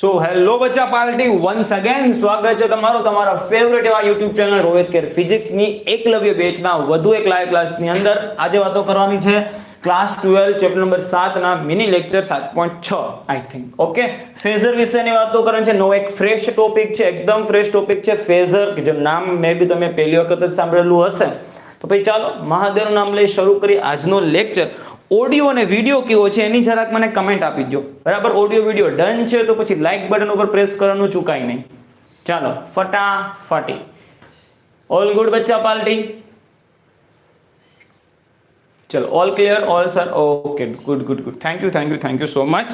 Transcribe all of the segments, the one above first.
સો hello બચ્ચા party. Once again સ્વાગત છે તમારું તમારા ફેવરેટ એવા યુટ્યુબ ચેનલ રોહિત કેર ફિઝિક્સની એકલવ્ય બેચના વધુ એક લાઈવ ક્લાસની અંદર આજે વાતો કરવાની છે. ક્લાસ ટ્વેલ્વ ચેપ્ટર નંબર સાતના મિની લેક્ચર સાત પોઈન્ટ છ આઈ થિંક ઓકે ફેઝર વિશેની વાતો કરવાની છે. નો એક ફ્રેશ ટોપિક છે, એકદમ ફ્રેશ ટોપિક છે. ફેઝર કે જેમ નામ મે બી તમે પહેલી વખત જ સાંભળેલું હશે. તો ભાઈ ચાલો, મહાદેવનું નામ લઈ શરૂ કરી આજનો લેક્ચર ઓડિયો અને વીડિયો કેવો છે એની જરાક મને કમેન્ટ આપી દો બરાબર? ઓડિયો, વીડિયો ડન છે તો પછી લાઈક બટન ઉપર પ્રેસ કરવાનું ચૂકાય નહીં. ચાલો, ફટાફટી. ઓલ ગુડ બચ્ચા પાર્ટી ચલો all clear all sir okay good good good thank you thank you thank you so much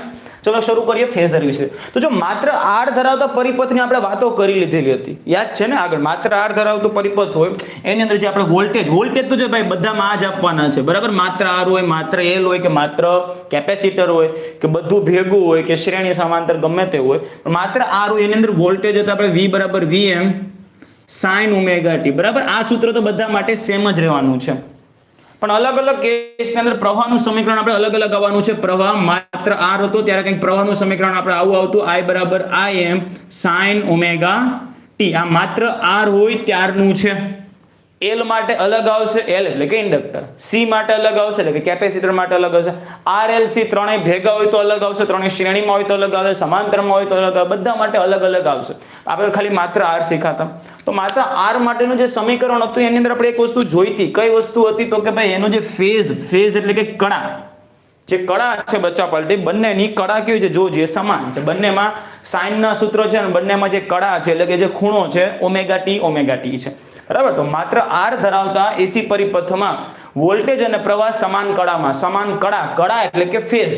ચલો શરૂ કરીએ ફેઝર વિશે. તો જો માત્ર આર ધરાવતા પરિપથની આપણે વાતો કરી લીધેલી હતી, યાદ છે ને આગળ? માત્ર આર ધરાવતો પરિપથ હોય, એની અંદર જે આપણે વોલ્ટેજ વોલ્ટેજ તો જો ભાઈ બધામાં આ જ આપવાના છે, બરાબર? માત્ર આર હોય, માત્ર એલ હોય કે માત્ર કેપેસિટર હોય કે બધું ભેગું હોય કે શ્રેણી સમાંતર ગમે તે હોય માત્ર આર હોય, એની અંદર વોલ્ટેજ હોય તો આપણે વી બરાબર વી એમ સાઇન ઉમેગા ટી, બરાબર? આ સૂત્ર તો બધા માટે સેમ જ રહેવાનું છે. પણ અલગ અલગ કેસની અંદર પ્રવાહનું સમીકરણ આપણે અલગ અલગ આવવાનું છે. પ્રવાહ માત્ર આર હતો, ત્યારે કંઈક પ્રવાહનું સમીકરણ આપણે આવું આવતું. આઈ બરાબર I M sine omega T આ માત્ર આર હોય ત્યારનું છે. એલ માટે અલગ આવશે એલ એટલે કે ઇન્ડક્ટર. સી માટે અલગ આવશે એટલે કે કેપેસિટર માટે અલગ આવશે. આર એલ સી ત્રણેય ભેગા હોય તો અલગ આવશે, ત્રણેય શ્રેણીમાં હોય તો અલગ આવશે, સમાંતરમાં હોય તો અલગ આવે બધા માટે અલગ અલગ આવશે. આપણે ખાલી માત્ર આર શીખાતા. તો માત્ર આર માટેનું જે સમીકરણ હતું, એની અંદર આપણે એક વસ્તુ જોઈતી. કઈ વસ્તુ હતી તો કે ભાઈ એનો જે ફેઝ ફેઝ એટલે કે કણા જે કળા છે બચ્ચા પલટી, બંનેની કળા કેવી છે? જો જે સમાન છે. બંનેમાં સાઇનના સૂત્ર છે અને બંનેમાં જે કળા છે, એટલે કે જે ખૂણો છે ઓમેગા ટી ઓમેગા ટી છે. બરાબર? તો માત્ર આર ધરાવતા એસી પરિપથમાં વોલ્ટેજ અને પ્રવાહ સમાન કળામાં, સમાન કળા કળા એટલે કે ફેઝ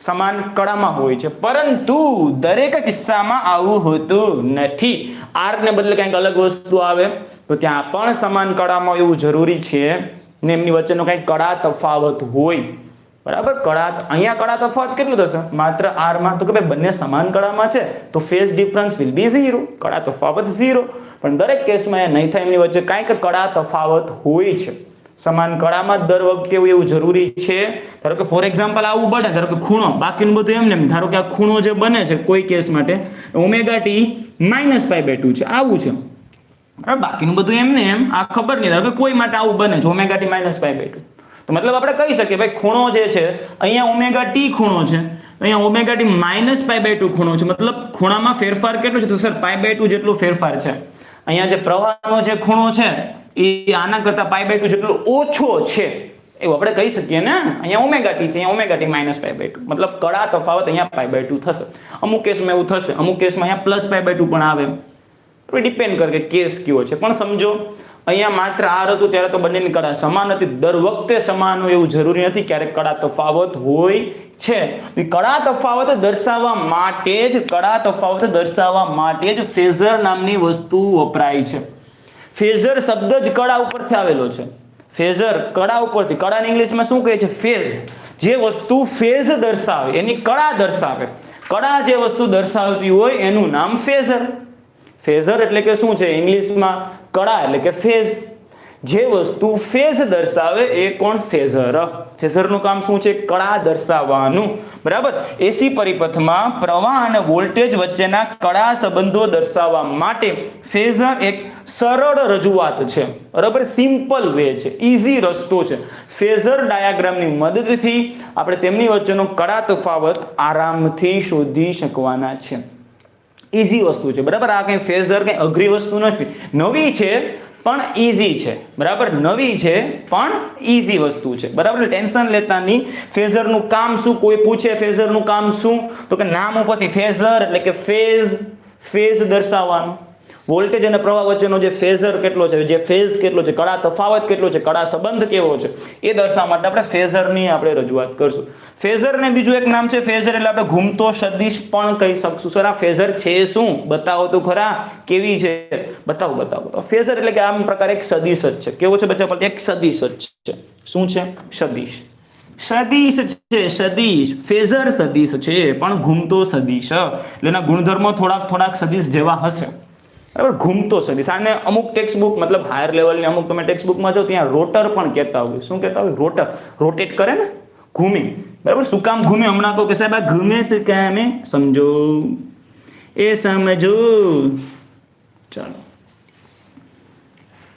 સમાન કળામાં હોય છે. પરંતુ દરેક કિસ્સામાં આવું હોતું નથી. આર ને બદલે કંઈક અલગ વસ્તુ આવે, તો ત્યાં પણ સમાન કળામાં એવું જરૂરી છે ને એમની વચ્ચેનો કંઈક કળા તફાવત હોય. બરાબર? કળા, અહીંયા કળા તફાવત કેટલું થશે? માત્ર આરમાં તો કે ભાઈ બંને સમાન કળામાં છે, તો phase difference will be zero કળા તફાવત ઝીરો પણ દરેક કેસમાં એ નહીં થાય, એમની વચ્ચે કાંઈક કળા તફાવત હોય છે. સમાન કળામાં દર વખતે એવું જરૂરી છે. ધારો કે ફોર એક્ઝામ્પલ આવું બને ધારો કે ખૂણો, બાકીનું બધું એમને એમ. ધારો કે આ ખૂણો જે બને છે કોઈ કેસ માટે ઓમેગા ટી માઇનસ પાઈ બેટું છે. આવું છે. બાકીનું બધું એમને એમ, આ ખબર નહીં. ધારો કે કોઈ માટે આવું બને છે ઓમેગા ટી માઇનસ પાઈ બેટું તો મતલબ આપણે કહી શકીએ, ભાઈ ખૂણો જે છે, અહીંયા ઓમેગા ટી ખૂણો છે. અહીંયા omega T minus pi by two ખૂણો છે. મતલબ ખૂણામાં ફેરફાર કેટલો છે? તો સર પાઈ બાય ટુ જેટલો ફેરફાર છે. અહીંયા જે પ્રવાહનો જે ખૂણો છે, એ આના કરતા પાઈ બાય ટુ જેટલો ઓછો છે. એવું આપણે કહી શકીએ ને? અહીંયા ઓમેગા ટી છે, અહીંયા omega T minus pi by two મતલબ કડા તફાવત અહીંયા પાઈ બાય ટુ થશે. અમુક કેસમાં એવું થશે, અમુક કેસમાં અહીંયા પ્લસ પાઈ બાય ટુ પણ આવે. ડિપેન્ડ કરે કે કેસ કયો છે. પણ સમજો અહીંયા માત્ર આર હતું, ત્યારે તો બંનેની કળા સમાન હતી. દર વખતે સમાન હોય એવું જરૂરી નથી ક્યારેક કળા તફાવત હોય છે. કળા તફાવત દર્શાવવા માટે જ, કળા તફાવત દર્શાવવા માટે જ ફેઝર નામની વસ્તુ વપરાય છે. ફેઝર શબ્દ જ કળા ઉપરથી આવેલો છે. ફેઝર કળા ઉપરથી, કળાને ઇંગ્લિશમાં શું કહે છે? ફેઝ. જે વસ્તુ ફેઝ દર્શાવે, એની કળા દર્શાવે. કળા જે વસ્તુ દર્શાવતી હોય, એનું નામ ફેઝર. ફેઝર એટલે કે શું છે? ઇંગ્લિશમાં કળા એટલે કે ફેઝ. જે વસ્તુ ફેઝ દર્શાવે એ કોણ? ફેઝર. ફેઝરનું કામ શું છે? કળા દર્શાવવાનું. બરાબર? એસી પરિપથમાં પ્રવાહ અને વોલ્ટેજ વચ્ચેના કળા સંબંધો દર્શાવવા માટે ફેઝર એક સરળ રજૂઆત છે. બરાબર? સિમ્પલ વે છે. ઇઝી રસ્તો છે. ફેઝર ડાયાગ્રામની મદદથી આપણે તેમની વચ્ચેનો કળા તફાવત આરામથી શોધી શકવાના છે. ઈઝી વસ્તુ છે. બરાબર? આ કંઈ ફેઝર, કંઈ અઘરી વસ્તુ નથી. નવી છે, પણ ઇઝી છે. બરાબર? નવી છે, પણ ઇઝી વસ્તુ છે. બરાબર? ટેન્શન લેતા નહીં. ફેઝરનું કામ શું? કોઈ પૂછે ફેઝરનું કામ શું? તો કે નામ ઉપરથી ફેઝર, એટલે કે ફેઝ ફેઝ દર્શાવવાનું. વોલ્ટેજ અને પ્રવાહ વચ્ચેનો જે ફેઝર કેટલો છે, જે ફેઝ કેટલો છે, કળા તફાવત કેટલો છે, કળા સંબંધ કેવો છે, એ દર્શાવવા માટે આપણે ફેઝરની આપણે રજૂઆત કરશું. ફેઝરને બીજું એક નામ છે, ફેઝર એટલે આપણે ઘૂમતો સદિશ પણ કહી શકશું. સર, આ ફેઝર છે શું? બતાવો તો ખરા, કેવી છે? બતાવો બતાવો. ફેઝર એટલે કે આમ પ્રકાર એક સદિશ જ છે. કેવો છે બચ્ચા એક સદિશ જ છે. શું છે? સદિશ. સદીશ છે, સદીશ. ફેઝર સદીશ છે, પણ ઘૂમતો સદીશ. એટલે એના ગુણધર્મો થોડાક થોડાક સદીશ જેવા હશે. બરાબર? ઘૂમતો સદિશ આને અમુક ટેક્સ્ટ બુક મતલબ હાયર લેવલની અમુક તમે ટેક્સ્ટ બુકમાં જાઓ, ત્યાં રોટર પણ કહેતા હોય. શું કહેતા હોય? રોટર રોટેટ કરે ને? ઘૂમી. બરાબર? શું કામ ઘૂમે હમણાં કહો કે સાહેબ, આ ઘૂમે છે અમે સમજો. એ સમજો. ચાલો.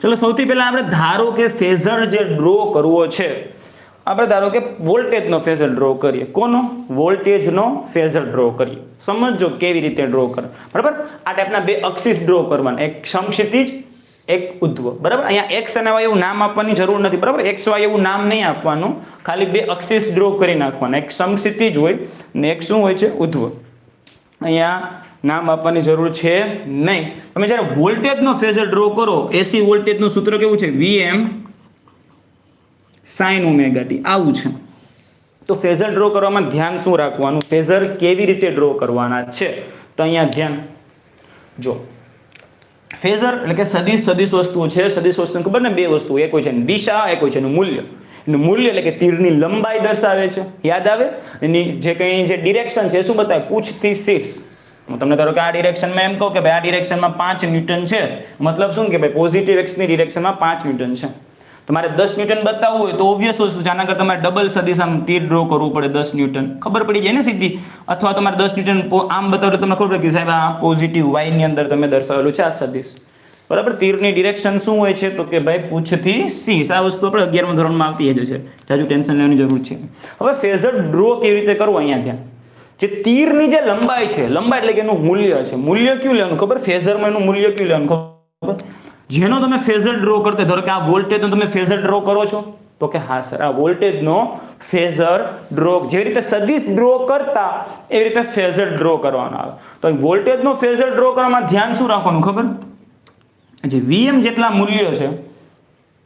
ચલો, સૌથી પહેલા આપણે ધારો કે ફેઝર જે ડ્રો કરવો છે આપણે ધારો કે વોલ્ટેજનો ફેઝર ડ્રો કરીએ. કોનો? વોલ્ટેજનો ફેઝર ડ્રો કરીએ. સમજો કેવી રીતે ડ્રો કરે. બરાબર? આ ટાઈપના બે અક્ષિસ ડ્રો કરવાના. એક સમક્ષિતિજ એક ઉદ્ધવ બરાબર? અહીંયા એક્સ અને વાય એવું નામ આપવાની જરૂર નથી. બરાબર? એક્સ વાય એવું નામ નહીં આપવાનું. ખાલી બે અક્ષિસ ડ્રો કરી નાખવાના. એક સમક્ષિતિજ હોય ને એક શું હોય છે? ઉદ્વ અહીંયા નામ આપવાની જરૂર છે નહીં. તમે જ્યારે વોલ્ટેજનો ફેઝર ડ્રો કરો એસી વોલ્ટેજનું સૂત્ર કેવું છે? વીએમ સાઇન ઓમેગા ટી આવું છે. તો ફેઝર ડ્રો કરવામાં ધ્યાન શું રાખવાનું? ફેઝર કેવી રીતે ડ્રો કરવાના છે? તો અહીંયા ધ્યાન. જો ફેઝર એટલે કે સદીશ સદીશ વસ્તુઓ છે. સદીશ વસ્તુ ખબર ને? બે વસ્તુ એક હોય છે દિશા, એક હોય છે એનું મૂલ્ય. એનું મૂલ્ય એટલે કે તીરની લંબાઈ દર્શાવે છે. યાદ આવે? એની જે કંઈ જે ડિરેક્શન છે, શું બતાવે? પૂછથી શીર્ષ. તમને ધારો કે આ ડિરેક્શનમાં એમ કહું કે ભાઈ આ ડિરેક્શનમાં પાંચ ન્યૂટન છે. મતલબ શું? કે ભાઈ પોઝિટિવ એક્સની ડિરેક્શનમાં પાંચ ન્યૂટન છે. તમારે દસ ન્યૂટન બતાવવું હોય તો ઓબ્વિયસ વસ્તુ છે. આના કરતા તમારે ડબલ સદિશ આમ તીર ડ્રો કરવું પડે દસ ન્યૂટન. ખબર પડી જાય ને સીધી? અથવા તમારે દસ ન્યૂટન આમ બતાવો તમને ખબર પડે કે સાહેબ આ પોઝિટિવ વાયની અંદર તમે દર્શાવેલું છે આ સદિશ. બરાબર? તીરની ડિરેક્શન શું હોય છે? તો કે ભાઈ પૂછથી શીશ આ વસ્તુ આપણે અગિયારમાં ધોરણમાં આવતી જ છે. જાજુ ટેન્શન લેવાની જરૂર છે. હવે ફેઝર ડ્રો કેવી રીતે કરવું અહીંયા ત્યાં? જે તીરની જે લંબાઈ છે લંબાઈ એટલે કે એનું મૂલ્ય છે. મૂલ્ય કયું લેવાનું? ખબર? ફેઝરમાં એનું મૂલ્ય કયું લેવાનું? ખબર? જેનો તમે ફેઝર ડ્રો કરતા ધારો કે આ વોલ્ટેજનો તમે ફેઝર ડ્રો કરો છો, તો કે હા સર, આ વોલ્ટેજનો ફેઝર ડ્રો જે રીતે સદિશ ડ્રો કરતા, એ રીતે ફેઝર ડ્રો કરવાનો આવે. તો વોલ્ટેજનો ફેઝર ડ્રો કરવામાં ધ્યાન શું રાખવાનું ખબર? જે વીએમ જેટલા મૂલ્ય છે,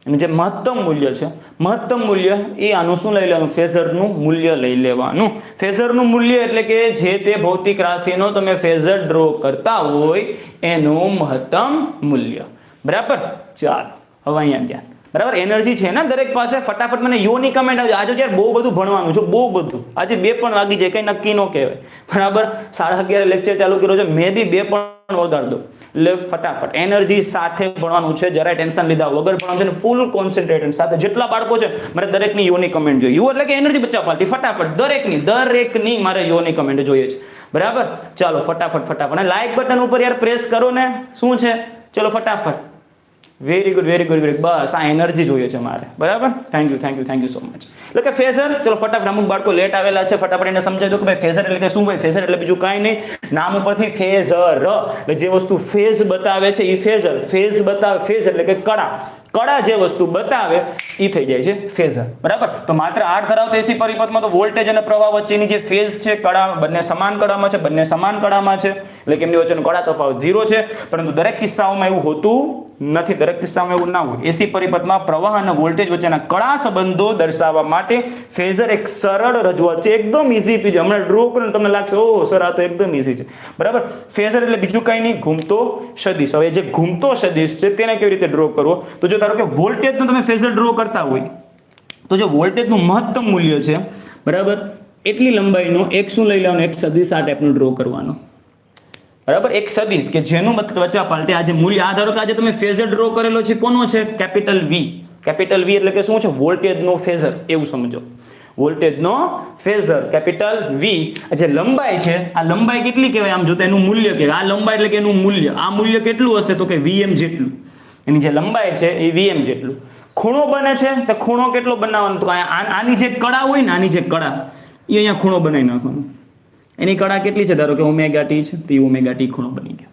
અને જે મહત્તમ મૂલ્ય છે, મહત્તમ મૂલ્ય એ આનું શું લઈ લેવાનું? ફેઝરનું મૂલ્ય લઈ લેવાનું. ફેઝરનું મૂલ્ય એટલે કે જે તે ભૌતિક રાશિનો તમે ફેઝર ડ્રો કરતા હોય, એનું મહત્તમ મૂલ્ય. બરાબર? ચાલો, હવે અહીંયા ધ્યાન. બરાબર? એનર્જી છે ને દરેક પાસે? ફટાફટ મને યોની કમેન્ટ આવજો. આજે યાર બહુ બધું ભણવાનું છે, બહુ બધું. આજે બે પણ વાગી જાય, કંઈ નક્કી ન કહેવાય. બરાબર? સાડા અગિયાર લેક્ચર ચાલુ કર્યો છે. મેં બી બે પણ વધાર દો. એટલે ફટાફટ. એનર્જી સાથે ભણવાનું છે. જરાય ટેન્શન લીધા વગર ભણવાનું છે ને ફૂલ કોન્સન્ટ્રેશન સાથે. જેટલા બાળકો છે, મારે દરેકની યોની કમેન્ટ જોઈએ. યુ એટલે કે એનર્જી બચાવ પાર્ટી ફટાફટ. દરેકની દરેકની મારે યોની કમેન્ટ જોઈએ છે. બરાબર? ચાલો, ફટાફટ ફટાફટ. અને લાઈક બટન ઉપર યાર પ્રેસ કરો ને. શું છે? ચલો, ફટાફટ. Very good very good very બસ, આ એનર્જી જોઈએ છે મારે. બરાબર? Thank you thank you thank you so much એટલે કે ફેઝર, ચલો ફટાફટ અમુક બાળકો લેટ આવેલા છે, ફટાફટ એને સમજાવી દો કે ભાઈ ફેઝર એટલે કે શું ભાઈ ફેઝર એટલે બીજું કાંઈ નહીં. નામ ઉપરથી ફેઝર. એટલે જે વસ્તુ ફેઝ બતાવે છે એ ફેઝર. ફેઝ બતાવે, ફેઝ એટલે કે કળા. કળા જે વસ્તુ બતાવે એ થઈ જાય છે ફેઝર. બરાબર? તો માત્ર આર ધરાવતા એસી પરિપથમાં તો વોલ્ટેજ અને પ્રવાહ વચ્ચેની જે ફેઝ છે, કળા બંને સમાન કળામાં છે, બંને સમાન કળામાં છે. એટલે કે એમની વચ્ચેનો કળા તફાવત ઝીરો છે. પરંતુ દરેક કિસ્સાઓમાં એવું હોતું નથી. દરેક કિસ્સામાં એવું ના હોય. એસી પરિપથમાં પ્રવાહ અને વોલ્ટેજ વચ્ચેના કળા સંબંધો દર્શાવવા માટે ફેઝર એક સરળ રજૂઆત છે. એકદમ ઇઝી પીજ હમણાં ડ્રો કરો તમને લાગશે, ઓહો, સર, આ તો એકદમ ઇઝી છે. બરાબર? ફેઝર એટલે બીજું કંઈ નહીં, ઘૂમતો સદિશ. હવે જે ઘૂમતો સદિશ છે, તેને કેવી રીતે ડ્રો કરવો? તો જો ધારો કે વોલ્ટેજનો તમે ફેઝર ડ્રો કરતા હોય, તો જે વોલ્ટેજનું મહત્તમ મૂલ્ય છે, બરાબર? એટલી લંબાઈનો એક શું લઈ લેવાનો? એક સદિશ આ ટાઈપનો ડ્રો કરવાનો. બરાબર? એક સદિશ કે જેનું મતલબ વચ્ચા પાલટે આજે મૂલ્ય, આ ધારો કે આજે તમે ફેઝર ડ્રો કરેલો છે, કોનો છે? કેપિટલ વી કેપિટલ વી એટલે કે શું છે? વોલ્ટેજનો ફેઝર, એવું સમજો. વોલ્ટેજનો ફેઝર, કેપિટલ વી જે લંબાઈ છે, આ લંબાઈ કેટલી કહેવાય? આમ જોતા એનું મૂલ્ય કહેવાય. આ લંબાઈ એટલે કે એનું મૂલ્ય. આ મૂલ્ય કેટલું હશે? તો કે વીએમ જેટલું. એની જે લંબાઈ છે, એ વીએમ જેટલું. ખૂણો બને છે, તો ખૂણો કેટલો બનાવવાનો? તો આની જે કળા હોય ને, આની જે કળા, એ અહીંયા ખૂણો બનાવી નાખવાનો. એની કળા કેટલી છે? ધારો કે ઓમેગા ટી છે, તો એ ઓમેગા ટી ખૂણો બની ગયો.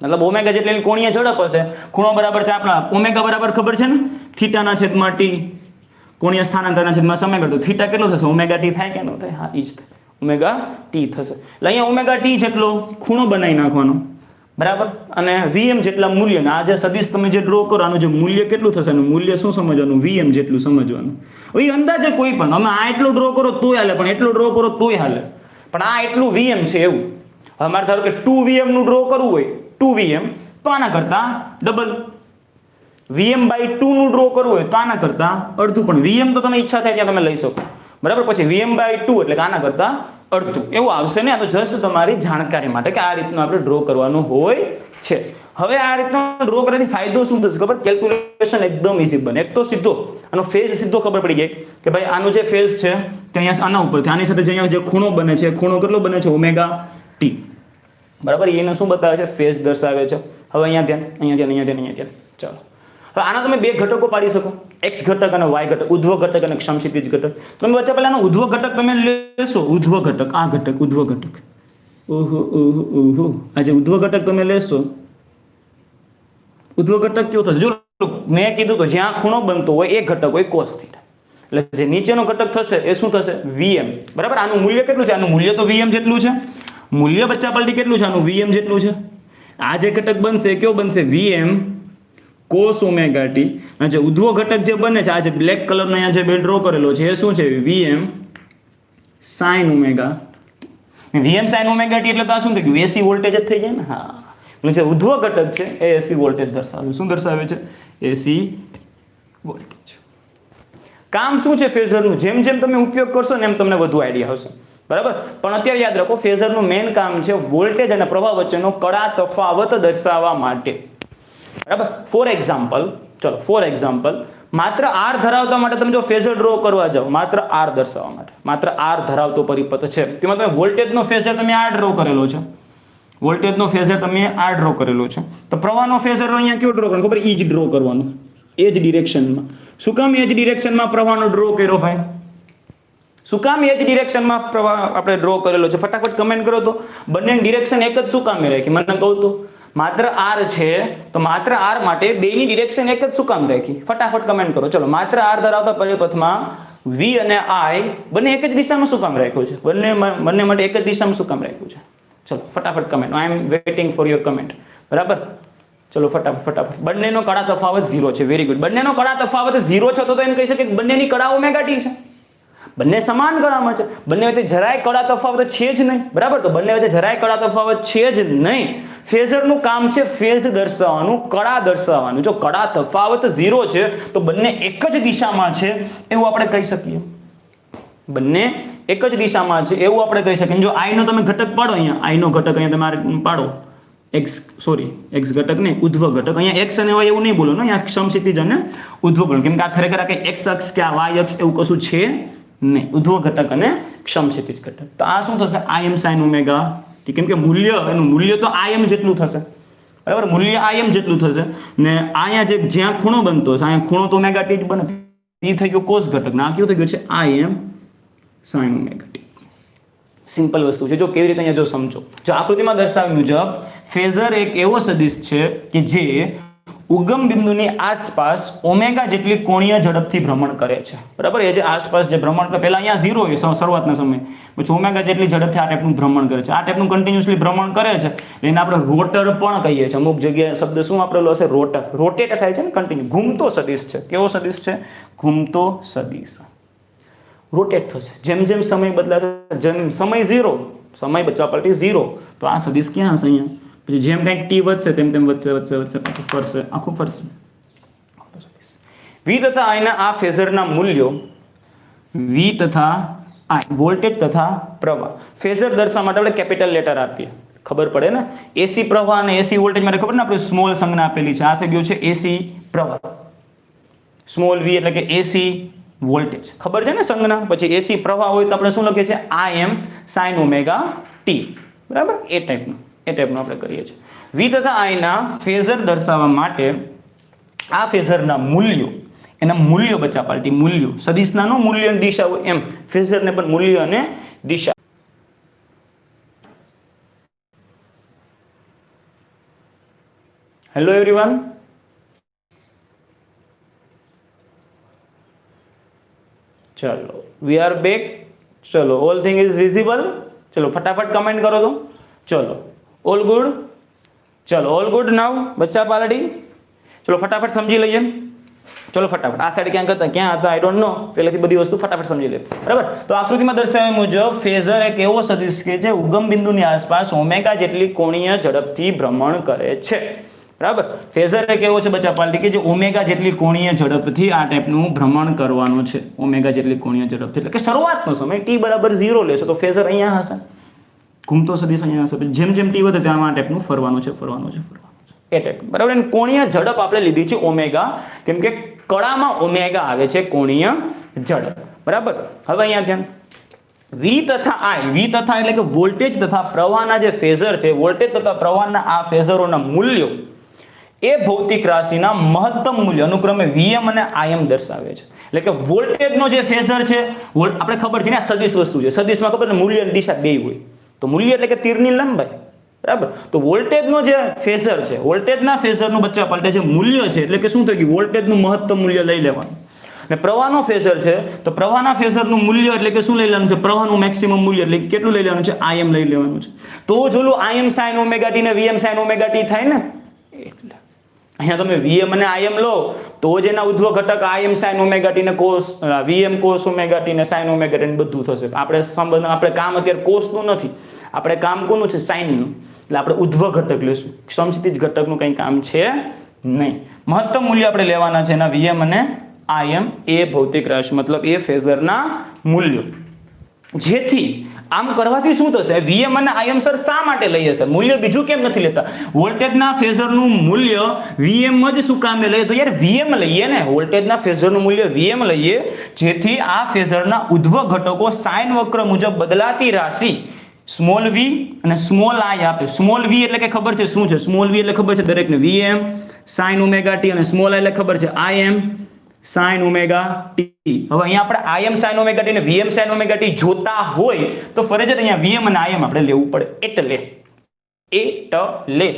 મતલબ ઓમેગા જેટલી કોણીય ઝડપ હશે, ખૂણો બરાબર છે આપણા ઓમેગા બરાબર ખબર છે ને? થીટાના છેદમાં ટી કોણીય સ્થાનાંતરના છેદમાં સમય કરતો થીટા કેટલો થશે? ઓમેગા ટી થાય કે ન થાય? હા, ઈ જ થાય. ઓમેગા ટી થશે. એટલે અહીંયા ઓમેગા ટી જેટલો ખૂણો બનાવી નાખવાનો, બરાબર? અને વીએમ જેટલા મૂલ્ય આ જે સદીશ તમે જે ડ્રો કરો, આનું જે મૂલ્ય કેટલું થશે? એનું મૂલ્ય શું સમજવાનું? વીએમ જેટલું સમજવાનું. એ અંદાજે કોઈ પણ, અમે આ એટલું ડ્રો કરો તોય હાલે, પણ એટલું ડ્રો કરો તોય હાલે. પણ આ એટલું વીએમ છે એવું. હવે મારે ધારો કે ટુ વીએમનું ડ્રો કરવું હોય ટુ વીએમ તો આના કરતા ડબલ વીએમ બાય ટુ નું ડ્રો કરવું હોય, તો આના કરતા અડધું. પણ વીએમ તો તમે ઈચ્છા થાય ત્યાં તમે લઈ શકો. બરાબર? પછી વીએમ બાય ટુ એટલે કે આના કરતા અડધું. એવું આવશે ને? આ તો જસ્ટ તમારી જાણકારી માટે કે આ રીતનું આપણે ડ્રો કરવાનું હોય છે. હવે આ રીતનો ડ્રો કરવાથી ફાયદો શું થશે ખબર? કેલ્ક્યુલેશન એકદમ ઈઝી બને. એક તો સીધો આનો ફેઝ સીધો ખબર પડી જાય કે ભાઈ આનું જે ફેઝ છે તે અહીંયા આના ઉપરથી આની સાથે જે અહીંયા જે ખૂણો બને છે, ખૂણો કેટલો બને છે? ઓમેગા ટી બરાબર? એને શું બતાવે છે? ફેઝ દર્શાવે છે. હવે અહીંયા ધ્યાન અહીંયા ધ્યાન અહીંયા ધ્યાન અહીંયા ધ્યાન. ચાલો. હવે આના તમે બે ઘટકો પાડી શકો. એક્સ ઘટક અને વાય ઘટક. ઉધ્વ ઘટક અને ક્ષમક્ષિતિજ ઘટક. તમે વચ્ચે પહેલા ઉધ્વ ઘટક તમે લેશો. ઉધ્વ ઘટક. આ ઘટક, ઉધ્વ ઘટક. ઓહો ઓહો ઓહો. આ જે ઉધ્વ ઘટક તમે લેશો ઉધ્વ ઘટક કયો થશે? જો મેં કીધું તો જ્યાં ખૂણો બનતો હોય એ ઘટક હોય કોસ થીટા એટલે જે નીચેનો ઘટક થશે એ શું થશે? વીએમ બરાબર? આનું મૂલ્ય કેટલું છે? આનું મૂલ્ય તો વીએમ જેટલું છે. મૂલ્ય બચ્ચા પલટી કેટલું છે? આનું વીએમ જેટલું છે. આ જે ઘટક બનશે કયો બનશે? વીએમ કોસ ઓમેગા ટી અને જે ઉધ્વ ઘટક જે બને છે, આ જે બ્લેક કલરનો અહીંયા જે ડ્રો કરેલો છે, એ શું છે? VM sine omega VM sine omega T એટલે તો આ શું થઈ ગયું? એસી વોલ્ટેજ જ થઈ જાય ને? હા. એટલે જે ઉધ્વ ઘટક છે એ એસી વોલ્ટેજ દર્શાવે શું દર્શાવે છે? એસી વોલ્ટેજ કામ શું છે ફેઝરનું જેમ જેમ તમે ઉપયોગ કરશો ને એમ તમને વધુ આઈડિયા હશે. બરાબર? પણ અત્યારે યાદ રાખો ફેઝરનું મેઇન કામ છે વોલ્ટેજ અને પ્રવાહ વચ્ચેનો કડા તફાવત દર્શાવવા માટે. બરાબર? ફોર એક્ઝામ્પલ ચલો ફોર એક્ઝામ્પલ માત્ર આર ધરાવતા માટે તમે જો ફેઝર ડ્રો કરવા જાઓ, માત્ર આર દર્શાવવા માટે. માત્ર આર ધરાવતો પરિપથ છે. તેમાં તમે વોલ્ટેજનો ફેઝર તમે આર ડ્રો કરેલો છે. વોલ્ટેજનો ફેઝર તમે આ ડ્રો કરેલો છે. તો પ્રવાહનો ફેઝર અહીંયા કેવો ડ્રો કરવાનો? ખબર? ઈ જ ડ્રો કરવાનો. એ જ ડિરેક્શનમાં શું કામ એ જ ડિરેક્શનમાં પ્રવાહનો ડ્રો કર્યો ભાઈ? શું કામ એ જ ડિરેક્શનમાં પ્રવાહ આપણે ડ્રો કરેલો છે? ફટાફટ કમેન્ટ કરો તો. બંને ડિરેક્શન એક જ શું કામ રાખી? મને કહું તો. માત્ર આર છે, તો માત્ર આર માટે બેની ડિરેક્શન એક જ શું કામ રાખી? ફટાફટ કમેન્ટ કરો. ચલો, માત્ર આર ધરાવતા પરિપથમાં વી અને આઈ બંને એક જ દિશામાં શું કામ રાખ્યું છે? બંને બંને માટે એક જ દિશામાં શું કામ રાખ્યું છે? ચલો, ફટાફટ comment I am waiting for your comment બરાબર? ચલો, ફટાફટ ફટાફટ. બંનેનો કડા તફાવત ઝીરો છે. વેરી ગુડ બંનેનો કડા તફાવત ઝીરો છે તો એમ કહી શકીએ કે બંનેની કળાઓ મેં ટી છે. બંને સમાન કળામાં છે. બંને વચ્ચે જરાય કળા તફાવત છે જ નહીં. બરાબર? તો બંને વચ્ચે જરાય કળા તફાવત છે જ નહીં. ફેઝરનું કામ છે ફેઝ દર્શાવવાનું, કળા દર્શાવવાનું. જો કળા તફાવત ઝીરો છે, તો બંને એક જ દિશામાં છે એવું આપણે કહી શકીએ. બંને એક જ દિશામાં છે. એવું આપણે કહી શકીએ. જો આઈ નો તમે ઘટક પાડો અહીંયા આઈ નો ઘટક અહીંયા તમારે પાડો. એક્સ સોરી એક્સ ઘટક નહીં, ઉધ્વ ઘટક. અહીંયા એક્સ અને વાય એવું નહીં બોલો ને અહીંયા સમક્ષિતિજ અને ઉદ્ધવ બોલો. કેમ કે આ ખરેખર કંઈ એક્સ અક્ષ કે આ વાય અક્ષ એવું કશું છે નહીં. ઉધ્વ ઘટક અને ક્ષમક્ષિતિજ ઘટક. તો આ શું થશે? આઈ એમ સાઇન ઓમેગા કેમ કે મૂલ્ય, એનું મૂલ્ય તો આઈ એમ જેટલું થશે. બરાબર? મૂલ્ય આઈ એમ જેટલું થશે. ને અહીંયા જે જ્યાં ખૂણો બનતો હશે, અહીંયા ખૂણો તો ઓમેગા ટી જ બને. એ થઈ ગયો કોસ ઘટક. ને આ કેવું થઈ ગયું છે? I sine omega T simple વસ્તુ છે. જો કેવી રીતે અહીંયા જો સમજો. જો આકૃતિમાં દર્શાવ્યા મુજબ, ફેઝર એક એવો સદિશ છે કે જે ઉગમ બિંદુની આસપાસ ઓમેગા જેટલી કોણીય ઝડપથી ભ્રમણ કરે છે. બરાબર? એ જે આસપાસ જે ભ્રમણ કરે, પહેલા અહીંયા ઝીરો હોય શરૂઆતના સમયે. પછી ઓમેગા જેટલી ઝડપથી આ ટાઈપનું ભ્રમણ કરે છે. આ ટાઈપનું કન્ટિન્યુઅસલી ભ્રમણ કરે છે. એને આપણે રોટર પણ કહીએ છીએ. અમુક જગ્યાએ શબ્દ શું વાપરેલો હશે? રોટર. રોટેટ થાય છે ને કન્ટિન્યુ ઘૂમતો સદિશ છે. કેવો સદિશ છે? ઘૂમતો સદિશ. રોટેટ થશે. જેમ જેમ સમય બદલાશે, જેમ સમય ઝીરો સમય બચવા પલટી ઝીરો તો આ સદિશ ક્યાં હશે અહીંયા? પછી જેમ કંઈક ટી વધશે, તેમ તેમ વધશે વધશે વધશે, આખું ફરશે આખું ફરશે. વી તથા આઈના આ ફેઝરના મૂલ્યો વી તથા આઈ વોલ્ટેજ તથા પ્રવાહ. ફેઝર દર્શાવવા માટે આપણે કેપિટલ લેટર આપીએ. ખબર પડે ને? એસી પ્રવાહ અને એસી વોલ્ટેજ માટે ખબર ને? આપણે સ્મોલ સંજ્ઞા આપેલી છે. આ થઈ ગયું છે એસી પ્રવાહ. સ્મોલ વી એટલે કે એસી વોલ્ટેજ ખબર છે ને સંજ્ઞા? પછી એસી પ્રવાહ હોય તો આપણે શું લખીએ છીએ? I M sine omega T બરાબર? એ ટાઈપનું એ ટાઈપનું આપણે કરીએ છીએ. વી તથા આઈના ફેઝર દર્શાવવા માટે આ ફેઝરના મૂલ્યો, એના મૂલ્યો બચા પાલટી મૂલ્યો. સદિશના નો મૂલ્ય અને દિશા હોય એમ. ફેઝરને પણ મૂલ્ય અને દિશા. હેલો એવરીવન ચલો વી આર બેક ચલો ઓલ થિંગ ઇઝ વિઝિબલ ચલો, ફટાફટ કમેન્ટ કરો તો. ચલો ઓલ ગુડ ચલો ઓલ ગુડ નાવ બચ્ચા પાલડી. ચલો, ફટાફટ સમજી લઈએ. ચલો, ફટાફટ. આ સાઈડ ક્યાંક હતા ક્યાં હતા? આઈ ડોન્ટ નો પહેલેથી બધી વસ્તુ ફટાફટ સમજી લે. બરાબર? તો આકૃતિમાં દર્શાવ્યા મુજબ ફેઝર એક એવો સદિશ કે જે ઉગમ બિંદુની આસપાસ ઓમેગા જેટલી કોણીય ઝડપથી ભ્રમણ કરે છે. બરાબર? ફેઝર એ કેવો છે બચ્ચા પાલટી કે જે ઓમેગા જેટલી કોણીય ઝડપથી આ ટાઈપનું ભ્રમણ કરવાનું છે. ઓમેગા જેટલી કોણીય ઝડપથી. એટલે કે શરૂઆતનો સમય ટી બરાબર ઝીરો લેશો તો ફેઝર અહીંયા હશે. ઘૂમતો સદીશ અહીંયા હશે. જેમ જેમ ટી વધે તેમાં આ ટાઈપનું ફરવાનું છે ફરવાનું છે એ ટાઈપ બરાબર? અને કોણીય ઝડપ આપણે લીધી છે ઓમેગા. કેમ કે કળામાં ઓમેગા આવે છે કોણીય ઝડપ. બરાબર? હવે અહીંયા ધ્યાન. વી તથા આઈ. વી તથા એટલે કે વોલ્ટેજ તથા પ્રવાહના જે ફેઝર છે, વોલ્ટેજ તથા પ્રવાહના આ ફેઝરોના મૂલ્યો એ ભૌતિક રાશિના મહત્તમ મૂલ્ય, અનુક્રમે વીએમ અને આઈએમ દર્શાવે છે. એટલે કે વોલ્ટેજનો જે ફેઝર છે આપણે ખબર છે ને સદિશ વસ્તુ છે. સદિશમાં ખબર છે મૂલ્ય દિશા બે હોય. તો મૂલ્ય એટલે કે તીરની લંબાઈ. બરાબર? તો વોલ્ટેજનો જે ફેઝર છે, વોલ્ટેજના ફેઝરનું બચ્ચા પલટે જે મૂલ્ય છે, એટલે કે શું થઈ ગયું? વોલ્ટેજનું મહત્તમ મૂલ્ય લઈ લેવાનું. અને પ્રવાહનો ફેઝર છે, તો પ્રવાહના ફેઝરનું મૂલ્ય એટલે કે શું લઈ લેવાનું છે? પ્રવાહનું મેક્સિમમ મૂલ્ય એટલે કેટલું લઈ લેવાનું છે? આઈએમ લઈ લેવાનું છે. તો જોલું આયમ સાઇન ઓમેગા ને વીએમ સાઇન ઓમેગા ટી થાય ને અહીંયા તમે વીએમ અને આઈએમ લો, તો જ એના ઉધ્વ ઘટક I M sine omega T ને કોસ વીએમ કોસ ઓમેગા ને સાઇન ઓમેગા ને બધું થશે. આપણે સંબંધ, આપણે કામ અત્યારે કોસનું નથી. આપણે કામ કોનું છે? સાઇનનું એટલે આપણે ઉધ્વ ઘટક લેશું. સમસ્થિત ઘટકનું કંઈ કામ છે નહીં. મહત્તમ મૂલ્ય આપણે લેવાના છે એના વીએમ અને આઈએમ એ ભૌતિક રાશિ, મતલબ એ ફેઝરના મૂલ્યો. જેથી આમ કરવાથી શું થશે? વીએમ અને આઈએમ સર શા માટે લઈએ સર મૂલ્ય બીજું કેમ નથી લેતા? વોલ્ટેજના ફેઝરનું મૂલ્ય વીએમ જ શું કામે લઈએ? તો યાર વીએમ લઈએ ને. વોલ્ટેજના ફેઝરનું મૂલ્ય વીએમ લઈએ, જેથી આ ફેઝરના ઉધ્વ ઘટકો સાઇન વક્ર મુજબ બદલાતી રાશિ સ્મોલ વી અને સ્મોલ આઈ આપે. સ્મોલ વી એટલે કે ખબર છે શું છે? સ્મોલ વી એટલે ખબર છે દરેકને. વીએમ સાઇન ઓમેગા ટી અને સ્મોલ આઈ એટલે ખબર છે આઈએમ સાઇન ઓમેગા ટી હવે અહીંયા આપણે I M sine omega T અને વીએમ સાઇન ઓમેગા ટી જોતા હોય તો ફરજિયાત અહીંયા વીએમ અને આઈએમ આપણે લેવું પડે. એટલે એટલે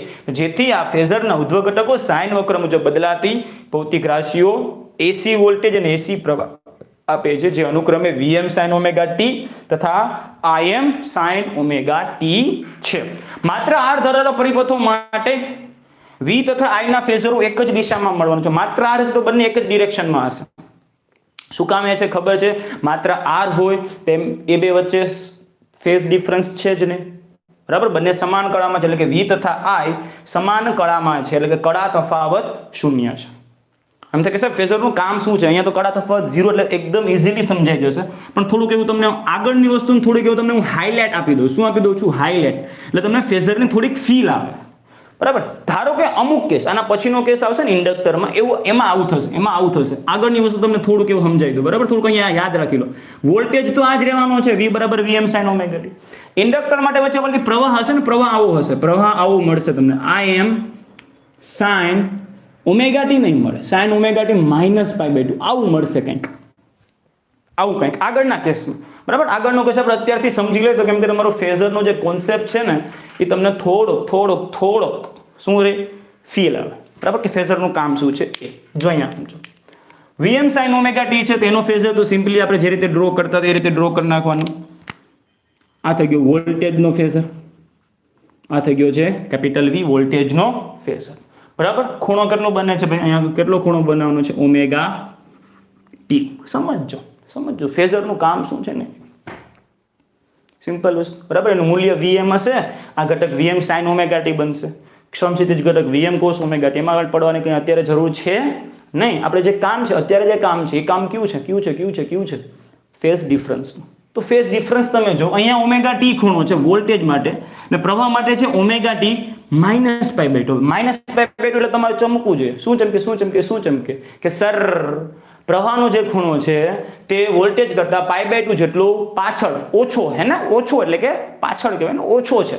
જેથી આ ફેઝરના ઉધ્વ ઘટકો સાઇન વક્ર મુજબ બદલાતી ભૌતિક રાશિઓ એસી વોલ્ટેજ અને એસી પ્રવાહ આપે છે, જે અનુક્રમે વીએમ સાઇન ઓમેગા ટી તથા I M sine omega T છે. માત્ર આર ધરાવતા પરિપથો માટે વી તથા આઈ ના ફેઝરો એક જ દિશામાં મળવાનું છે. માત્ર આર હશે તો બંને એક જ ડિરેક્શનમાં હશે. શું કામ એ છે ખબર છે? માત્ર આર હોય તેમ એ બે વચ્ચે ફેઝ ડિફરન્સ છે જ નહીં. બરાબર? બંને સમાન કળામાં છે. એટલે કે વી તથા આઈ સમાન કળામાં છે. એટલે કે કળા તફાવત શૂન્ય છે. એમ થાય કે સાહેબ, ફેઝરનું કામ શું છે? અહીંયા તો કળા તફાવત ઝીરો એટલે એકદમ ઇઝીલી સમજાઈ જશે. પણ થોડુંક એવું તમને આગળની વસ્તુ થોડીક એવું તમને હું હાઇલાઇટ આપી દઉં. શું આપી દઉં છું? હાઇલાઇટ એટલે તમને ફેઝરની થોડીક ફીલ આવે. બરાબર? ધારો કે અમુક કેસ, આના પછીનો કેસ આવશે ને ઇન્ડક્ટરમાં, એવું એમાં આવું થશે, એમાં આવું થશે. આગળની વસ્તુ તમને થોડુંક એવું સમજાવી દઉં, બરાબર? થોડુંક અહીંયા યાદ રાખી લો. વોલ્ટેજ તો આ જ રહેવાનો છે વી બરાબર VM sine omega T inductor માટે વચ્ચે વળી પ્રવાહ હશે ને, પ્રવાહ આવો હશે. પ્રવાહ આવો મળશે તમને. I M sine omega T નહીં મળે. Sine omega T minus pi by two આવું મળશે કંઈક. આવું કંઈક. આગળના કેસમાં. બરાબર? આગળનો કશે આપણે અત્યારથી સમજી લઈએ. તો કેમ કે તમારો ફેઝરનો જે કોન્સેપ્ટ છે ને, એ તમને થોડોક થોડોક થોડોક શું રે? ફીલ આવે. બરાબર? કે ફેઝરનું કામ શું છે? એ. જો અહીંયા સમજો વીએમ સાઇન ઓમેગા ટી છે, તેનો ફેઝર તો સિમ્પલી આપણે જે રીતે ડ્રો કરતા એ રીતે ડ્રો કરી નાખવાનું. આ થઈ ગયો વોલ્ટેજનો ફેઝર. આ થઈ ગયો છે કેપિટલ વી વોલ્ટેજનો ફેઝર. બરાબર? ખૂણો કેટલો બને છે ભાઈ? અહીંયા કેટલો ખૂણો બનાવવાનો છે? ઓમેગા ટી સમજજો. સમજજો? ફેઝરનું કામ શું છે ને? સિમ્પલ વસ્તુ. બરાબર? એનું મૂલ્ય વીએમ હશે, આ ઘટક વીએમ સાઇન ઓમેગાટી બનશે. ક્ષમસિદ્ધ ઘટક વીએમ કોસ ઓમેગાટી એમાં આગળ પડવાની કંઈ અત્યારે જરૂર છે નહીં. આપણે જે કામ છે, અત્યારે જે કામ છે, એ કામ કયું છે? કયું છે કયું છે કયું છે? ફેઝ ડિફરન્સનું. તો ફેઝ ડિફરન્સ તમે જો, અહીંયા ઓમેગા ટી ખૂણો છે વોલ્ટેજ માટે ને પ્રવાહ માટે છે omega T minus pi two minus pi two એટલે તમારે ચમકવું જોઈએ. શું ચમકે? શું ચમકે? શું ચમકે? કે સર પ્રવાહનો જે ખૂણો છે તે વોલ્ટેજ કરતા પાઈ બાય ટુ જેટલું પાછળ ઓછો, હે ને? ઓછો એટલે કે પાછળ કહેવાય ઓછો છે.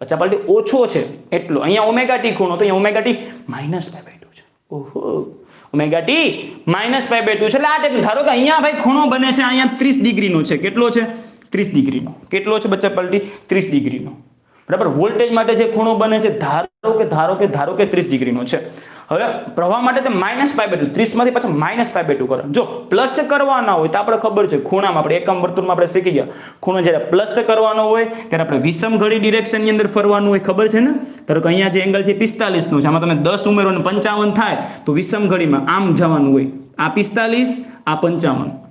અચ્છા પાલટી ઓછો છે એટલો. અહીંયા ઓમેગા ટી ખૂણો, તો અહીંયા omega T minus pi by two છે. ઓહો. Omega T minus pi by two છે. એટલે આ ટાઈપનું ધારો કે અહીંયા ભાઈ ખૂણો બને છે, અહીંયા ત્રીસ ડિગ્રીનો છે. કેટલો છે? ત્રીસ ડિગ્રીનો. કેટલો છે બચ્ચા પલટી ત્રીસ ડિગ્રીનો. બરાબર? વોલ્ટેજ માટે જે ખૂણો બને છે, ધારો કે ધારો કે ધારો કે ત્રીસ ડિગ્રીનો છે. હવે પ્રવાહ માટે તે માઇનસ પાઈ બાય ટુ ત્રીસમાંથી પાછા માઇનસ પાઈ બાય ટુ કરો. જો પ્લસ કરવાના હોય, તો આપણે ખબર છે, ખૂણામાં આપણે એકમ વર્તુળમાં આપણે શીખી ગયા. ખૂણો જ્યારે પ્લસ કરવાનો હોય, ત્યારે આપણે વિષમ ઘડી ડિરેક્શનની અંદર ફરવાનું હોય, ખબર છે ને? ધારો કે અહીંયા જે એંગલ છે પિસ્તાલીસનો છે. આમાં તમે દસ ઉમેરો ને પંચાવન થાય, તો વિષમ ઘડીમાં આમ જવાનું હોય. આ પિસ્તાલીસ, આ પંચાવન.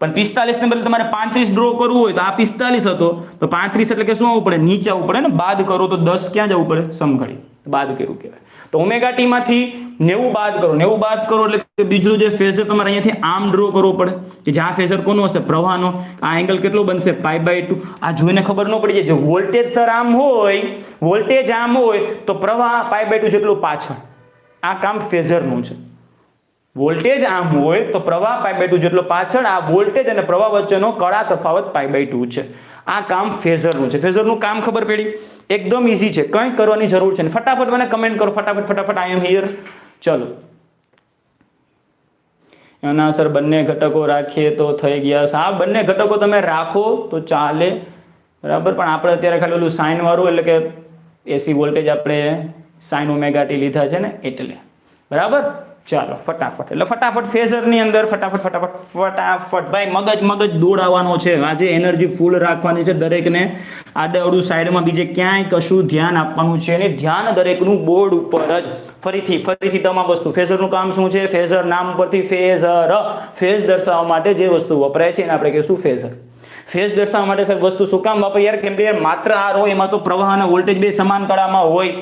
પણ પિસ્તાલીસ ને બદલે તમારે પાંત્રીસ ડ્રો કરવું હોય તો આ પિસ્તાલીસ હતો. તો પાંત્રીસ એટલે કે શું આવવું પડે? નીચે આવવું પડે ને? બાદ કરો તો દસ ક્યાં જવું પડે? સમઘડી. બાદ કર્યું કહેવાય. તો ઓમેગા ટી માંથી નેવું બાદ કરો. નેવું બાદ કરો એટલે બીજું જે ફેઝર તમારે અહીંયાથી આમ ડ્રો કરવો પડે. કે જે આ ફેઝર કોનો હશે? પ્રવાહનો. આ એંગલ કેટલો બનશે? પાઈ બાય ટુ આ જોઈને ખબર ન પડી જાય. જો વોલ્ટેજ સર આમ હોય વોલ્ટેજ આમ હોય, તો પ્રવાહ પાઈ બાય ટુ જેટલું પાછળ. આ કામ ફેઝરનું છે. વોલ્ટેજ આમ હોય તો પ્રવાહ પાઈ બાય ટુ જેટલો પાછળ આ વોલ્ટેજ અને પ્રવાહ વચ્ચેનો કડા તફાવત પાઈ બાય ટુ છે. આ કામ ફેઝરનું છે. ફેઝરનું કામ ખબર પડી? એકદમ ઇઝી છે. કંઈ કરવાની જરૂર છે ફટાફટ મને કમેન્ટ કરો. ફટાફટ ફટાફટ. આઈ એમ હિયર ચલો. એના સર બંને ઘટકો રાખીએ તો થઈ ગયા હા બંને ઘટકો તમે રાખો તો ચાલે. બરાબર? પણ આપણે અત્યારે ખાલી ઓલું સાઇન વાળું એટલે કે એસી વોલ્ટેજ આપણે સાઇન ઓમેગા ટી લીધા છે ને? એટલે. બરાબર? ચાલો, ફટાફટ. એટલે ફટાફટ ફેઝરની અંદર, ફટાફટ ફટાફટ ફટાફટ. ભાઈ, મગજ મગજ દોડાવવાનો છે. આજે એનર્જી ફૂલ રાખવાની છે દરેકને. આડે અડું સાઈડમાં બીજે ક્યાંય કશું ધ્યાન આપવાનું છે અને ધ્યાન દરેકનું બોર્ડ ઉપર જ. ફરીથી ફરીથી તમામ વસ્તુ. ફેઝરનું કામ શું છે? ફેઝર નામ પરથી ફેઝર ફેઝ દર્શાવવા માટે જે વસ્તુ વપરાય છે એને આપણે કહીશું ફેઝર ફેઝ દર્શાવવા માટે સર વસ્તુ શું? કામ વાપરે યાર, કેમ કે માત્ર આર હોય એમાં તો પ્રવાહ અને વોલ્ટેજ બે સમાન કળામાં હોય.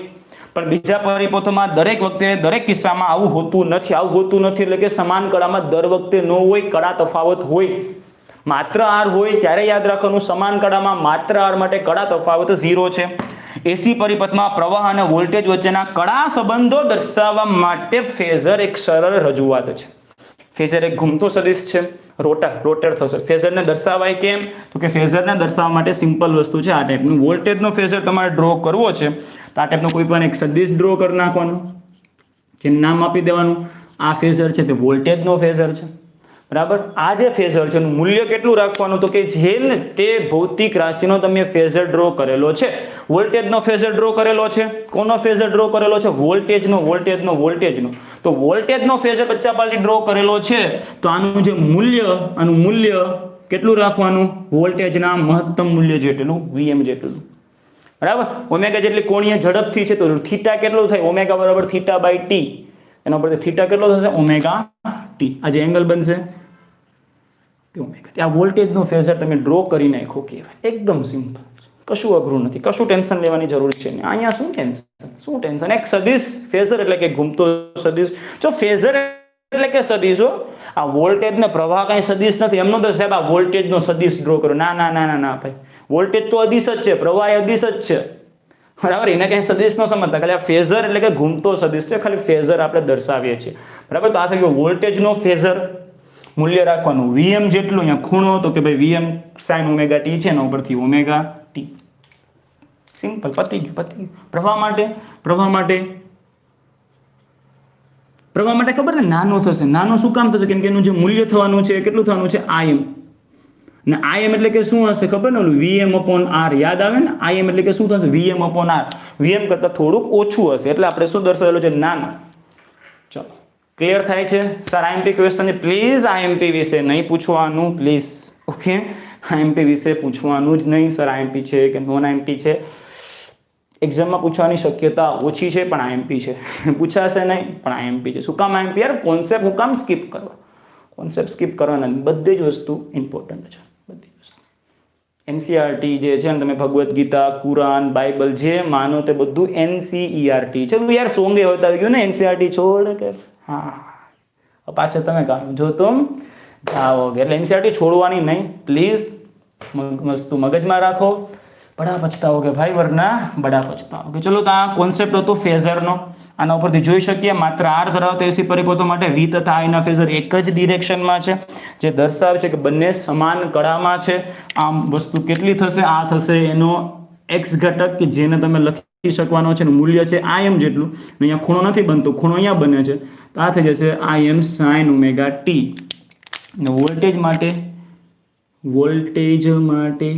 પણ બીજા પરિપથોમાં દરેક વખતે દરેક કિસ્સામાં આવું હોતું નથી. આવું હોતું નથી એટલે કે સમાન કળામાં દર વખતે ન હોય, કળા તફાવત હોય. માત્ર આર હોય ત્યારે યાદ રાખવાનું, સમાન કળામાં માત્ર આર માટે કળા તફાવત ઝીરો છે. એસી પરિપથમાં પ્રવાહ અને વોલ્ટેજ વચ્ચેના કળા સંબંધો દર્શાવવા માટે ફેઝર એક સરળ રજૂઆત છે. ફેઝર એક ઘૂમતો સદિશ છે. રોટર રોટેટ થશે. ફેઝરને દર્શાવાય કેમ? તો કે ફેઝરને દર્શાવવા માટે સિમ્પલ વસ્તુ છે આ ટાઈપનું. વોલ્ટેજનો ફેઝર તમારે ડ્રો કરવો છે. તો આ ટાઈપનો કોઈ પણ એક સદિશ ડ્રો કરી નાખવાનું, જેનું નામ આપી દેવાનું. આ ફેઝર છે તે વોલ્ટેજનો ફેઝર છે. બરાબર? આ જે ફેઝર છે મૂલ્ય કેટલું રાખવાનું? તો કે જે ને તે ભૌતિક રાશિનો તમે ફેઝર ડ્રો કરેલો છે. વોલ્ટેજનો ફેઝર ડ્રો કરેલો છે. કોનો ફેઝર ડ્રો કરેલો છે? વોલ્ટેજનો વોલ્ટેજનો વોલ્ટેજનો. તો વોલ્ટેજનો ફેઝર બચ્ચા પાલટી ડ્રો કરેલો છે. તો આનું જે મૂલ્ય, આનું મૂલ્ય કેટલું રાખવાનું? વોલ્ટેજના મહત્તમ મૂલ્ય જેટલું, વીએમ જેટલું. બરાબર? ઓમેગા જેટલી કોણીય ઝડપથી છે, તો થીટા કેટલું થાય? ઓમેગા બરાબર થીટા બાય ટી. એના પરથી થીટા કેટલો થશે? Omega T. આ જે એંગલ બનશે ઓમેગા આ વોલ્ટેજનો ફેઝર તમે ડ્રો કરી નાખો કહેવાય. એકદમ સિમ્પલ કશું અઘરું નથી. કશું ટેન્શન લેવાની જરૂર છે નહીં. અહીંયા શું ટેન્શન શું ટેન્શન એક સદિશ ફેઝર એટલે કે ઘૂમતો સદિશ. જો ફેઝર એટલે કે સદીશો આ વોલ્ટેજ ને પ્રવાહ કઈ સદીશ નથી. એમનો તો સાહેબ આ વોલ્ટેજ નો સદીશ ડ્રો કરો. ના ના ના ના ના ભાઈ. વોલ્ટેજ તો અદિશ જ છે. પ્રવાહ એ અદિશ જ છે. બરાબર? એને કઈ સદીશ નો સમજતા. ખાલી આ ફેઝર એટલે કે ઘૂમતો સદિશ છે. ખાલી ફેઝર આપણે દર્શાવીએ છીએ. બરાબર? તો આ થઈ ગયો વોલ્ટેજ નો ફેઝર. મૂલ્ય રાખવાનું. વીએમ જેટલું અહીંયા ખૂણો તો કે ભાઈ વીએમ સાઇન ઓમેગા ટી છે એના ઉપરથી ઓમેગા ટી સિમ્પલ પતી ગયું પતી ગયું. પ્રવાહ માટે પ્રવાહ માટે પ્રવાહ માટે ખબર ને નાનો થશે. નાનો શું કામ થશે? કેમ કે એનું જે મૂલ્ય થવાનું છે, કેટલું થવાનું છે? આઈએમ ને આઈએમ એટલે કે શું હશે? ખબર ને ઓલું વીએમ અપોન આર યાદ આવે ને? આઈએમ એટલે કે શું થશે? વીએમ અપોન આર વીએમ કરતાં થોડુંક ઓછું હશે. એટલે આપણે શું દર્શાવેલું છે? નાનો. ચલો. ક્લિયર થાય છે? Sir IMP question please IMP વિશે નહીં પૂછવાનું. પ્લીઝ ઓકે આઈએમપી વિશે પૂછવાનું જ નહીં. સર આઈએમપી છે કે નોન આઈએમપી છે? એક્ઝામમાં પૂછવાની શક્યતા ઓછી છે, પણ આઈએમપી છે. પૂછાશે નહીં, પણ આઈએમપી છે. શું કામ આઈએમપી યાર કોન્સેપ્ટ હું કામ સ્કીપ કરવા? કોન્સેપ્ટ સ્કીપ કરવાના બધી જ વસ્તુ ઇમ્પોર્ટન્ટ છે. બધી વસ્તુ. એનસીઆરટી જે છે ને, તમે ભગવદ્ ગીતા, કુરાન, બાઇબલ જે માનો તે બધું એનસીઈઆરટી છે. યાર સોંગે હોતા આવી ગયું ને એનસીઆરટી છોડ કે હા. પાછળ તમે કામ જો તું જાઓગે એટલે એનસીઆરટી છોડવાની નહીં. પ્લીઝ વસ્તુ મગજમાં રાખો. બડા પછતાઓગે ભાઈ વરના બડા પછતાઓગે ચલો તો આ કોન્સેપ્ટ હતો ફેઝરનો. આના ઉપરથી જોઈ શકીએ. માત્ર આર ધરાવતા એસી પરિપથો માટે વી તથા આઈના ફેઝર એક જ ડિરેક્શનમાં છે. જે દર્શાવે છે કે બંને સમાન કળામાં છે. આમ વસ્તુ કેટલી થશે? આ થશે એનો એક્સ ઘટક કે જેને તમે લખી શકવાનો છે મૂલ્ય છે આઈ એમ જેટલું અહીંયા ખૂણો નથી બનતો, ખૂણો અહીંયા બને છે. તો આ થઈ જશે I M sine omega T voltage માટે વોલ્ટેજ માટે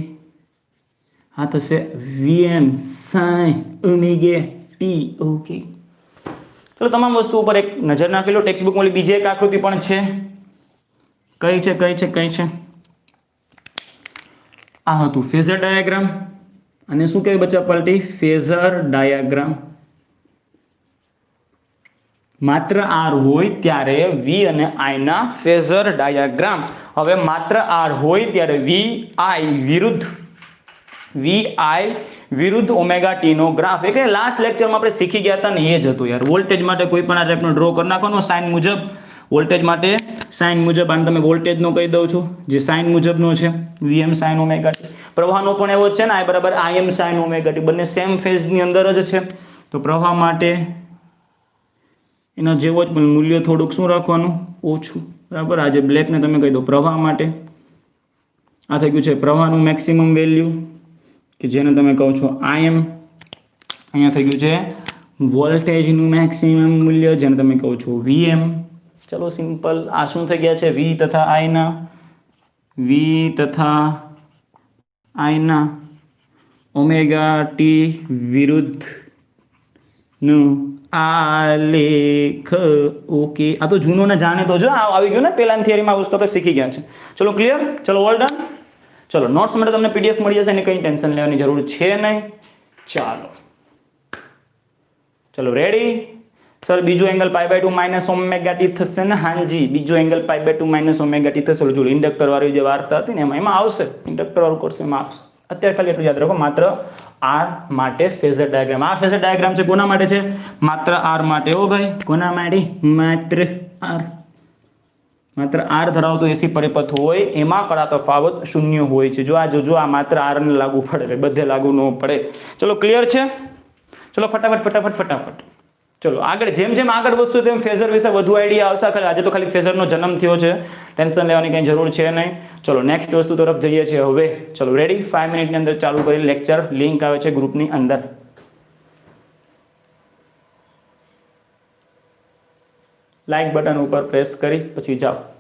આ થશે VM sine omega T okay ચલો, તમામ વસ્તુ ઉપર એક નજર નાખી લો. ટેક્સ્ટ બુકમાં બીજી એક આકૃતિ પણ છે. કઈ છે કઈ છે કઈ છે? આ હતું ફેઝર ડાયાગ્રામ. અને શું કહેવાય બચ્ચા પલટી? Phasor diagram. માત્ર આર હોય ત્યારે વી અને આઈના ફેઝર ડાયાગ્રામ. હવે માત્ર આર હોય ત્યારે વી આઈ વિરુદ્ધ વી આઈ વિરુદ્ધ ઓમેગા ટી નો ગ્રાફ. એટલે લાસ્ટ લેક્ચરમાં આપણે શીખી ગયા હતા ને એ જ હતું યાર. વોલ્ટેજ માટે કોઈ પણ આ ટાઈપનો ડ્રો કરી નાખવાનો સાઇન મુજબ વોલ્ટેજ માટે સાઇન મુજબ આને તમે વોલ્ટેજનો કહી દઉં છું, જે સાઇન મુજબનો છે વીએમ સાઇન ઓમેગા પ્રવાહનો પણ એવો જ છે ને આ બરાબર I M sine omega T બંને સેમ ફેઝની અંદર જ છે. તો પ્રવાહ માટે એના જેવો જ પણ મૂલ્ય થોડુંક શું રાખવાનું? ઓછું, બરાબર? આજે બ્લેકને તમે કહી દો, પ્રવાહ માટે આ થઈ ગયું છે, પ્રવાહનું મેક્સિમમ વેલ્યુ કે જેને તમે કહો છો આઈએમ અહીંયા થઈ ગયું છે વોલ્ટેજનું મેક્સિમમ મૂલ્ય, જેને તમે કહો છો વીએમ ચલો સિમ્પલ. આ શું થઈ ગયા છે? વી તથા આઈના વી તથા આઈના ઓમેગા ટી વિરુદ્ધનું આલેખ ઓકે. આ તો જૂનો ને જાણે તો જો આવી ગયો ને પેલા થિયરીમાં વસ્તુ આપણે શીખી ગયા છે. ચલો ક્લિયર ચલો ઓલ ડન ચલો નોટ્સ માટે તમને પીડીએફ મળી જશે, એની કંઈ ટેન્શન લેવાની જરૂર છે નહીં. ચાલો. ચલો રેડી સર બીજો angle pi by two minus omega થશે ને? હાંજી, બીજો angle pi by two minus omega T થશે. જો ઇન્ડક્ટર વાળી જે વાર્તા હતી ને, એમાં એમાં આવશે. ઇન્ડક્ટર વાળું કોર્સ એમાં આવશે. અત્યારે ખાલી એટલું યાદ રાખો, માત્ર આર માટે ફેઝર ડાયાગ્રામ આ ફેઝર ડાયાગ્રામ છે કોના માટે છે? માત્ર આર માટે ઓ ભાઈ. કોના માટે? માત્ર આર માત્ર આર ધરાવતો એસી પરિપથ હોય, એમાં કળા તફાવત શૂન્ય હોય છે. જો આ જો જો આ માત્ર આરને લાગુ પડે બધે લાગુ ન પડે. ચલો ક્લિયર છે? ચલો, ફટાફટ ફટાફટ ફટાફટ. ચલો, આગળ જેમ જેમ આગળ વધશું તેમ ફેઝર વિશે વધુ આઈડિયા આવશે. ખાલી આજે તો ખાલી ફેઝરનો જન્મ થયો છે. ટેન્શન લેવાની કંઈ જરૂર છે નહીં. ચલો નેક્સ્ટ વસ્તુ તરફ જઈએ છીએ હવે. ચલો રેડી ફાઇવ મિનિટની અંદર ચાલુ કરી લેક્ચર લિંક આવે છે ગ્રુપની અંદર. લાઈક બટન ઉપર પ્રેસ કરી, પછી જાઓ.